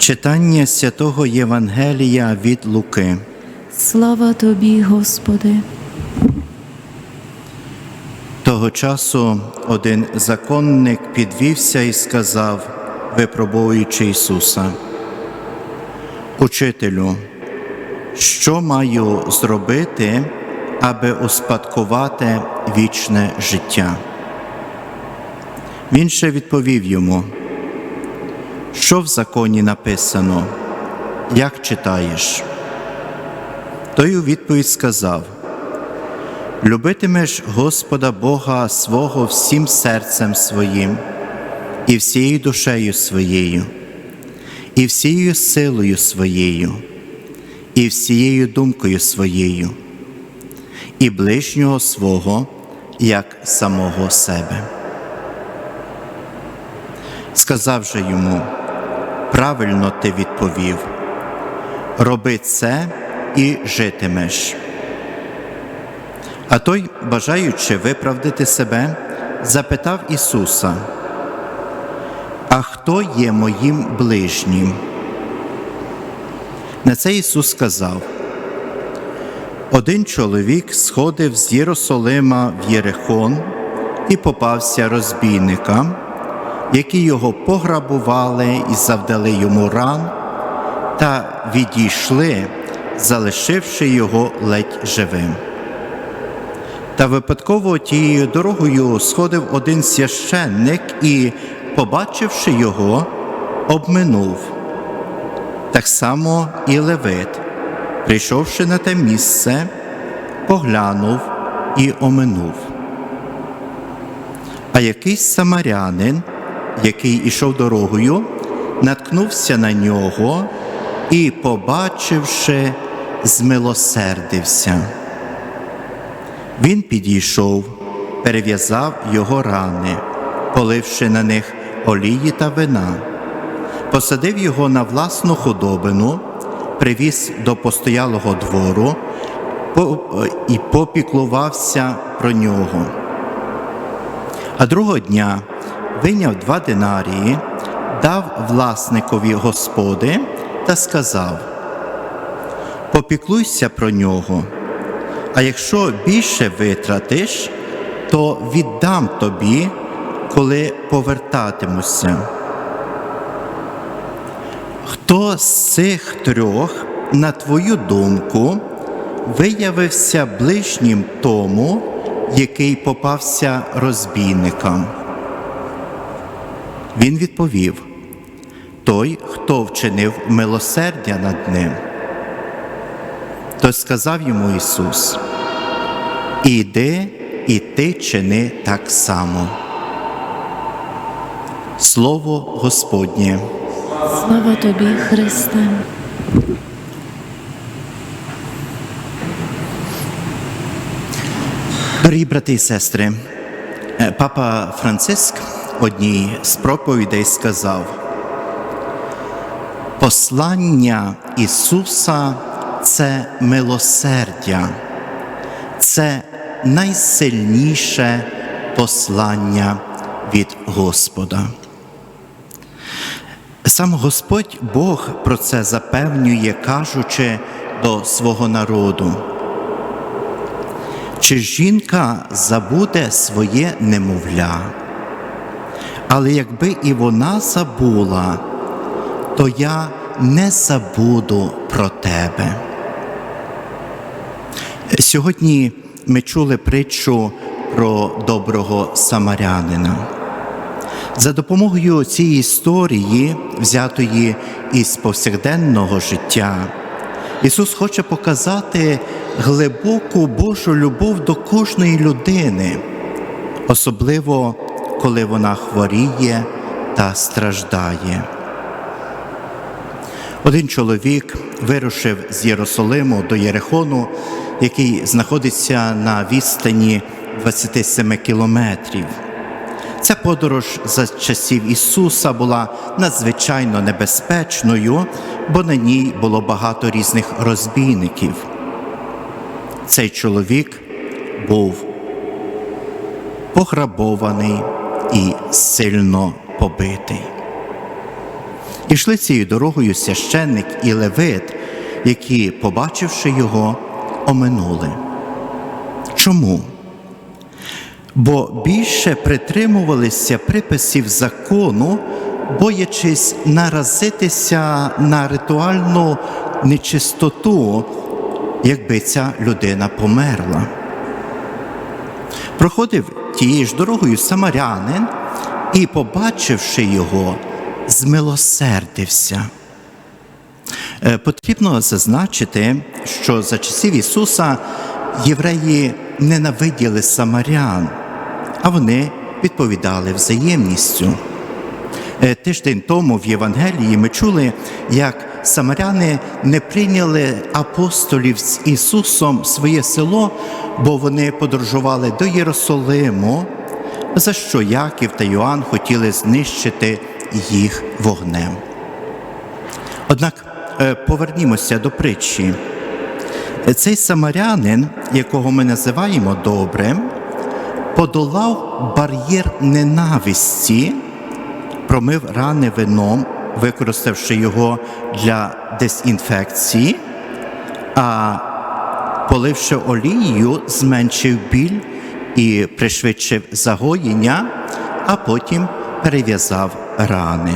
Читання святого Євангелія від Луки. Слава тобі, Господи. Того часу один законник підвівся і сказав, випробовуючи Ісуса, Учителю, що маю зробити, аби успадкувати вічне життя? Він ще відповів йому, що в законі написано, як читаєш? Той у відповідь сказав, Любитимеш Господа Бога свого всім серцем своїм, і всією душею своєю, і всією силою своєю, і всією думкою своєю, і ближнього свого, як самого себе. Сказав же йому, правильно ти відповів, роби це і житимеш. А той, бажаючи виправдати себе, запитав Ісуса, А хто є моїм ближнім? На це Ісус сказав: Один чоловік сходив з Єрусалима в Єрихон і попався розбійникам, які його пограбували і завдали йому ран, та відійшли, залишивши його ледь живим. Та випадково тією дорогою сходив один священник і, побачивши його, обминув. Так само і Левит, прийшовши на те місце, поглянув і оминув. А якийсь самарянин, який ішов дорогою, наткнувся на нього і, побачивши, змилосердився. Він підійшов, перев'язав його рани, поливши на них олії та вина, посадив його на власну худобину, привіз до постоялого двору і попіклувався про нього. А другого дня вийняв два динарії, дав власникові господи та сказав: Попіклуйся про нього. А якщо більше витратиш, то віддам тобі, коли повертатимуся. Хто з цих трьох, на твою думку, виявився ближнім тому, який попався розбійникам? Він відповів: той, хто вчинив милосердя над ним. То сказав йому Ісус, Іди і ти чини так само. Слово Господнє. Слава тобі, Христе. Дорогі брати і сестри, е, папа Франциск одній з проповідей сказав, послання Ісуса це милосердя, це найсильніше послання від Господа. Сам Господь Бог про це запевнює, кажучи до свого народу. Чи жінка забуде своє немовля? Але якби і вона забула, то я не забуду про тебе. Сьогодні ми чули притчу про доброго самарянина. За допомогою цієї історії, взятої із повсякденного життя, Ісус хоче показати глибоку Божу любов до кожної людини, особливо коли вона хворіє та страждає. Один чоловік вирушив з Єрусалиму до Єрихону, який знаходиться на відстані 27 кілометрів. Ця подорож за часів Ісуса була надзвичайно небезпечною, бо на ній було багато різних розбійників. Цей чоловік був пограбований сильно побитий. Ішли цією дорогою священник і левит, які, побачивши його, оминули. Чому? Бо більше притримувалися приписів закону, боячись наразитися на ритуальну нечистоту, якби ця людина померла. Проходив тією ж дорогою самарянин і, побачивши його, змилосердився. Е, Потрібно зазначити, що за часів Ісуса євреї ненавиділи самарян, а вони відповідали взаємністю. Е, Тиждень тому в Євангелії ми чули, як самаряни не прийняли апостолів з Ісусом в своє село, бо вони подорожували до Єрусалиму, за що Яків та Йоанн хотіли знищити їх вогнем. Однак е, повернімося до притчі. Цей самарянин, якого ми називаємо добрим, подолав бар'єр ненависті, промив рани вином, використавши його для дезінфекції, а поливши олією, зменшив біль і пришвидшив загоєння, а потім перев'язав рани.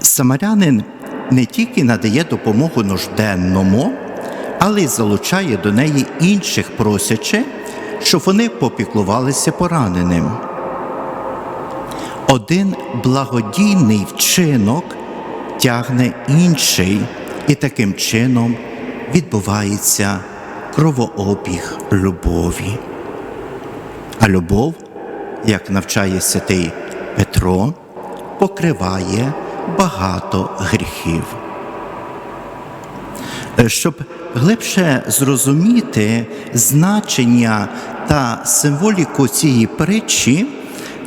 Самарянин не тільки надає допомогу нужденному, але й залучає до неї інших просячи, щоб вони попіклувалися пораненим. Один благодійний вчинок тягне інший, і таким чином відбувається кровообіг любові. А любов, як навчає святий Петро, покриває багато гріхів. Е, Щоб глибше зрозуміти значення та символіку цієї притчі,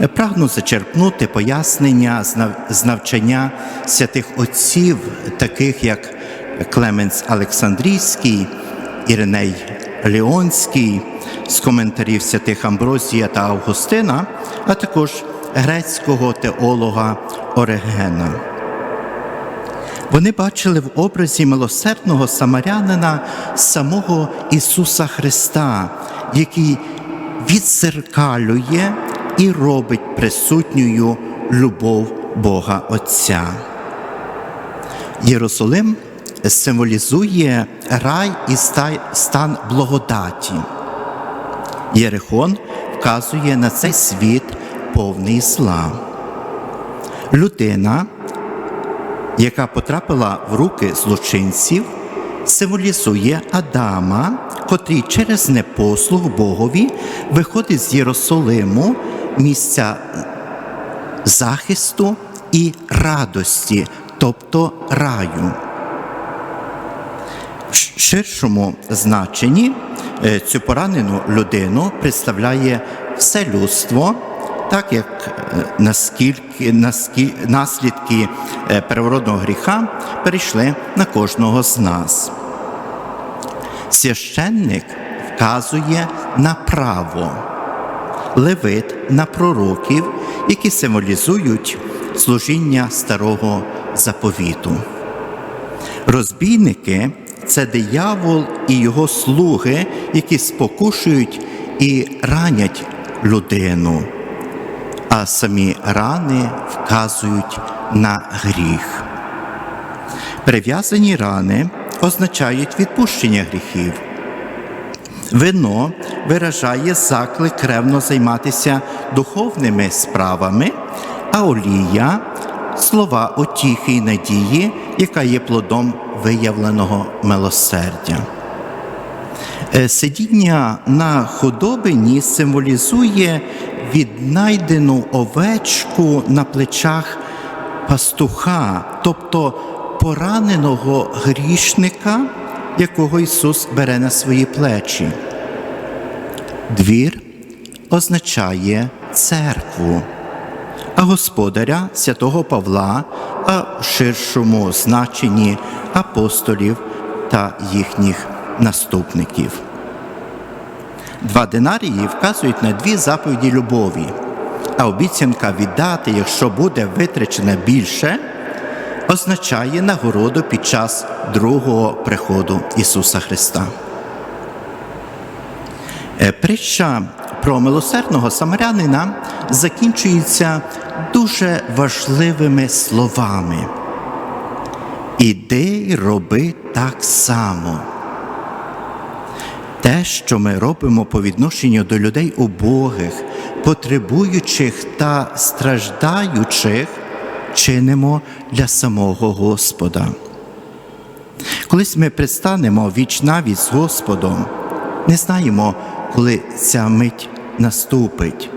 е, прагну зачерпнути пояснення з навчання святих отців, таких як Клеменс Олександрійський, Іриней Леонський, з коментарів святих Амброзія та Августина, а також грецького теолога Орегена. Вони бачили в образі милосердного самарянина самого Ісуса Христа, який відзеркалює і робить присутньою любов Бога Отця. Єрусалим символізує рай і стан благодаті. Єрихон вказує на цей світ повний зла. Людина, яка потрапила в руки злочинців, символізує Адама, котрий через непослух Богові виходить з Єрусалиму, місця захисту і радості, тобто раю. Ширшому значенні е, цю поранену людину представляє все людство, так як е, наскільки, наскільки наслідки е, первородного гріха перейшли на кожного з нас. Священник вказує на право, левит на пророків, які символізують служіння старого заповіту. Розбійники це диявол і його слуги, які спокушують і ранять людину, а самі рани вказують на гріх. Прив'язані рани означають відпущення гріхів. Вино виражає заклик ревно займатися духовними справами, а олія слова утіхи й надії, яка є плодом виявленого милосердя. Е, Сидіння на худобині символізує віднайдену овечку на плечах пастуха, тобто пораненого грішника, якого Ісус бере на свої плечі. Двір означає церкву, господаря святого Павла, а в ширшому значенні апостолів та їхніх наступників. Два динарії вказують на дві заповіді любові. а обіцянка віддати, якщо буде витрачено більше, означає нагороду під час другого приходу Ісуса Христа. Е, Притча про милосердного самарянина закінчується дуже важливими словами. Іди роби так само. Те, що ми робимо по відношенню до людей убогих, потребуючих та страждаючих, чинимо для самого Господа. Колись ми предстанемо віч навіть з Господом, не знаємо, коли ця мить наступить.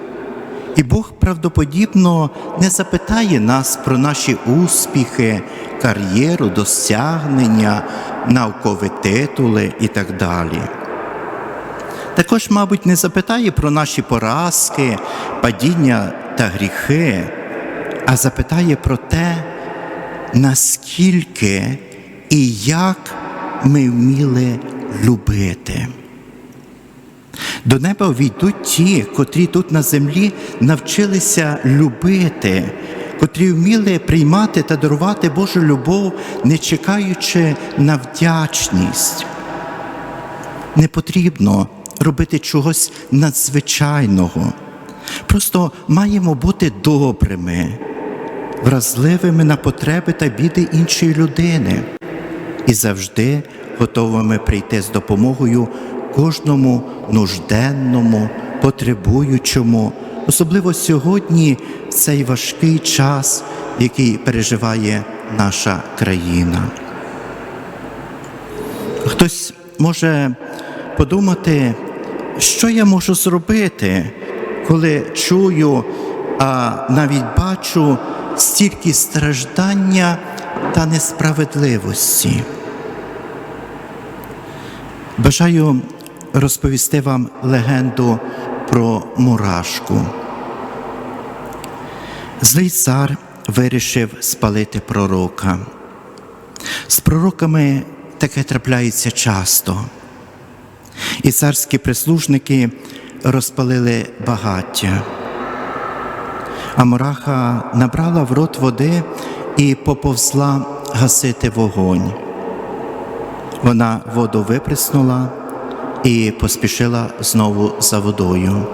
І Бог правдоподібно не запитає нас про наші успіхи, кар'єру, досягнення, наукові титули і так далі. Також, мабуть, не запитає про наші поразки, падіння та гріхи, а запитає про те, наскільки і як ми вміли любити. До неба війдуть ті, котрі тут на землі навчилися любити, котрі вміли приймати та дарувати Божу любов, не чекаючи на вдячність. Не потрібно робити чогось надзвичайного. Просто маємо бути добрими, вразливими на потреби та біди іншої людини і завжди готовими прийти з допомогою кожному нужденному, потребуючому, особливо сьогодні, в цей важкий час, який переживає наша країна. Хтось може подумати, що я можу зробити, коли чую, а навіть бачу стільки страждання та несправедливості. Бажаю розповісти вам легенду про мурашку. Злий цар вирішив спалити пророка. З пророками таке трапляється часто. І царські прислужники розпалили багаття. А мураха набрала в рот води і поповзла гасити вогонь. Вона воду виприснула і поспішила знову за водою.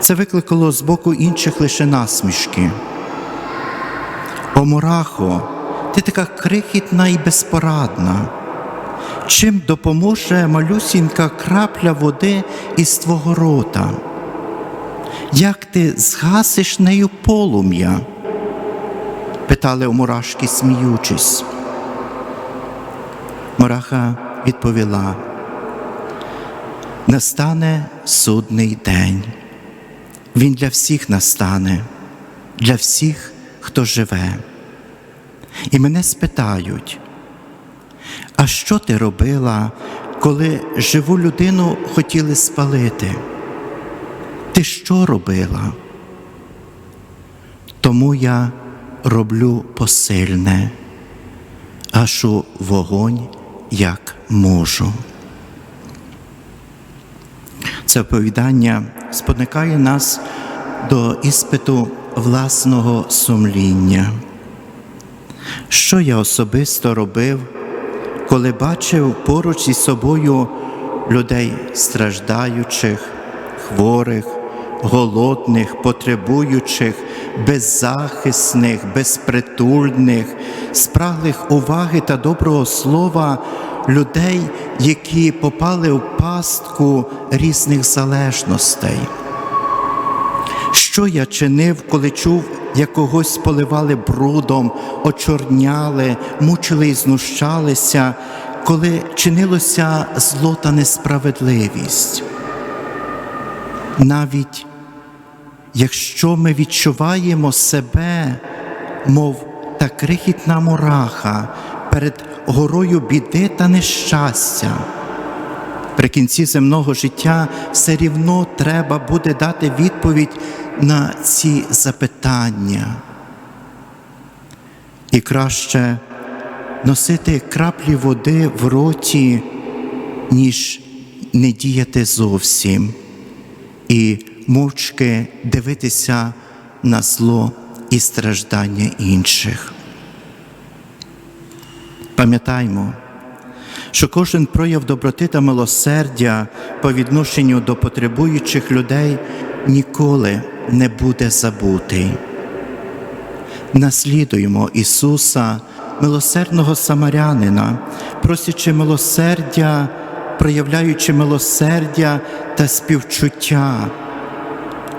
Це викликало з боку інших лише насмішки. О, Мурахо, ти така крихітна і безпорадна. Чим допоможе малюсінька крапля води із твого рота? Як ти згасиш нею полум'я? питали у мурашки, сміючись. Мураха відповіла, настане судний день. Він для всіх настане, для всіх, хто живе. І мене спитають, а що ти робила, коли живу людину хотіли спалити? Ти що робила? Тому я роблю посильне, гашу вогонь, як можу. Це оповідання спонукає нас до іспиту власного сумління. Що я особисто робив, коли бачив поруч із собою людей страждаючих, хворих, голодних, потребуючих, беззахисних, безпритульних, спраглих уваги та доброго слова людей, які попали в пастку різних залежностей. Що я чинив, коли чув, як когось поливали брудом, очорняли, мучили і знущалися, коли чинилося зло та несправедливість? Навіть якщо ми відчуваємо себе, мов та крихітна мураха перед горою біди та нещастя, при кінці земного життя все рівно треба буде дати відповідь на ці запитання. І краще носити краплі води в роті, ніж не діяти зовсім і мовчки дивитися на зло і страждання інших. Пам'ятаймо, що кожен прояв доброти та милосердя по відношенню до потребуючих людей ніколи не буде забутий. Наслідуємо Ісуса, милосердного самарянина, просячи милосердя, проявляючи милосердя та співчуття,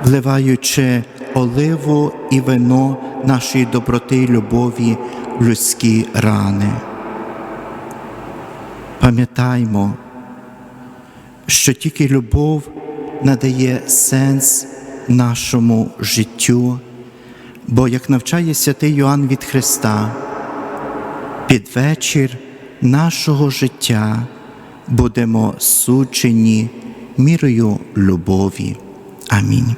вливаючи оливу і вино нашої доброти і любові в людські рани. Пам'ятаймо, що тільки любов надає сенс нашому життю, бо, як навчає святий Йоанн від Христа, під вечір нашого життя будемо суджені мірою любові. Амінь.